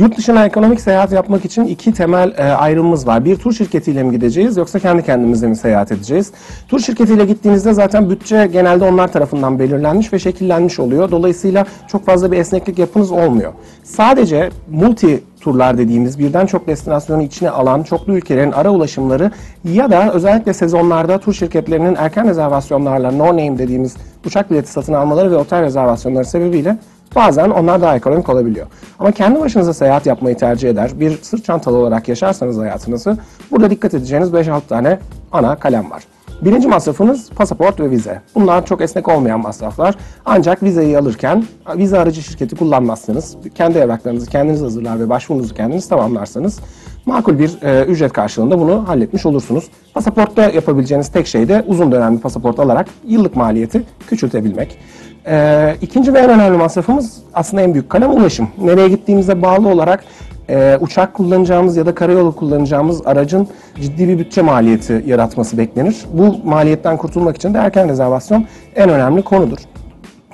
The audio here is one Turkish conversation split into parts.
Yurt dışına ekonomik seyahat yapmak için iki temel e, ayrımımız var. Bir tur şirketiyle mi gideceğiz yoksa kendi kendimize mi seyahat edeceğiz? Tur şirketiyle gittiğinizde zaten bütçe genelde onlar tarafından belirlenmiş ve şekillenmiş oluyor. Dolayısıyla çok fazla bir esneklik yapınız olmuyor. Sadece multi turlar dediğimiz birden çok destinasyonu içine alan çoklu ülkelerin ara ulaşımları ya da özellikle sezonlarda tur şirketlerinin erken rezervasyonlarla no name dediğimiz uçak bileti satın almaları ve otel rezervasyonları sebebiyle Bazen onlar daha ekonomik olabiliyor. Ama kendi başınıza seyahat yapmayı tercih eder, bir sırt çantalı olarak yaşarsanız hayatınızı, burada dikkat edeceğiniz 5-6 tane ana kalem var. Birinci masrafınız pasaport ve vize. Bunlar çok esnek olmayan masraflar. Ancak vizeyi alırken vize aracı şirketi kullanmazsanız, kendi evraklarınızı kendiniz hazırlar ve başvurunuzu kendiniz tamamlarsanız makul bir e, ücret karşılığında bunu halletmiş olursunuz. Pasaportta yapabileceğiniz tek şey de uzun dönemli pasaport alarak yıllık maliyeti küçültebilmek. Ee, ikinci ve en önemli masrafımız aslında en büyük kalem ulaşım. Nereye gittiğimize bağlı olarak e, uçak kullanacağımız ya da karayolu kullanacağımız aracın ciddi bir bütçe maliyeti yaratması beklenir. Bu maliyetten kurtulmak için de erken rezervasyon en önemli konudur.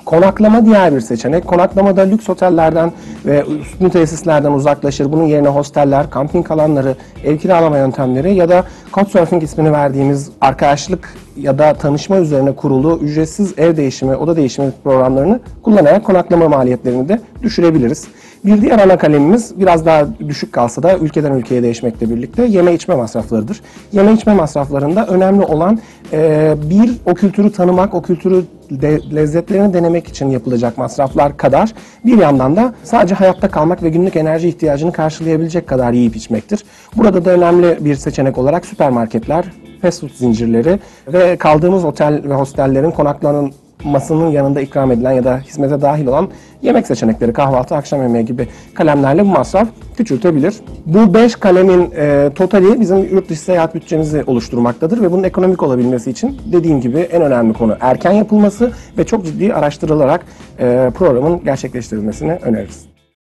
Konaklama diğer bir seçenek. Konaklamada lüks otellerden ve üstün tesislerden uzaklaşır. Bunun yerine hosteller, kamping alanları, ev kiralama yöntemleri ya da Couchsurfing ismini verdiğimiz arkadaşlık ya da tanışma üzerine kurulu ücretsiz ev değişimi, oda değişimi programlarını kullanarak konaklama maliyetlerini de düşürebiliriz. Bir diğer ana kalemimiz biraz daha düşük kalsa da ülkeden ülkeye değişmekle birlikte yeme içme masraflarıdır. Yeme içme masraflarında önemli olan e, bir o kültürü tanımak, o kültürü de, lezzetlerini denemek için yapılacak masraflar kadar bir yandan da sadece hayatta kalmak ve günlük enerji ihtiyacını karşılayabilecek kadar yiyip içmektir. Burada da önemli bir seçenek olarak süpermarketler, fast food zincirleri ve kaldığımız otel ve hostellerin konaklanan masının yanında ikram edilen ya da hizmete dahil olan yemek seçenekleri, kahvaltı, akşam yemeği gibi kalemlerle bu masraf küçültebilir. Bu 5 kalemin e, totali bizim yurt dışı seyahat bütçemizi oluşturmaktadır ve bunun ekonomik olabilmesi için dediğim gibi en önemli konu erken yapılması ve çok ciddi araştırılarak e, programın gerçekleştirilmesini öneririz.